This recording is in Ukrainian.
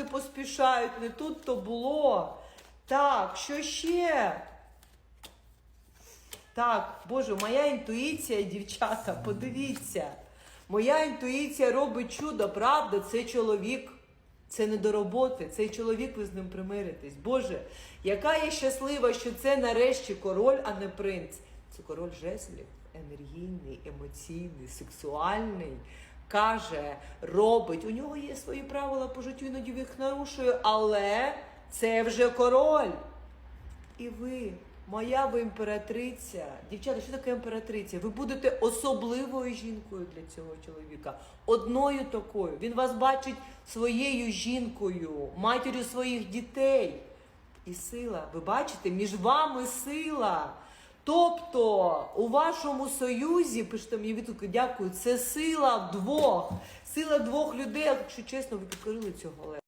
не поспішають, не тут то було. Так, що ще? Так, Боже, моя інтуїція, дівчата, подивіться. Моя інтуїція робить чудо, правда, це чоловік. Це не до роботи, цей чоловік, ви з ним примиритесь. Боже, яка я щаслива, що це нарешті король, а не принц. Це король жезлів, енергійний, емоційний, сексуальний. Каже, робить. У нього є свої правила по життю, іноді їх нарушує, але це вже король. І ви, моя ви імператриця. Дівчата, що таке імператриця? Ви будете особливою жінкою для цього чоловіка. Одною такою. Він вас бачить своєю жінкою, матір'ю своїх дітей. І сила, ви бачите, між вами сила. Тобто у вашому союзі, пишете мені відгуки, дякую, це сила двох. Сила двох людей, якщо чесно, ви підкорили цього.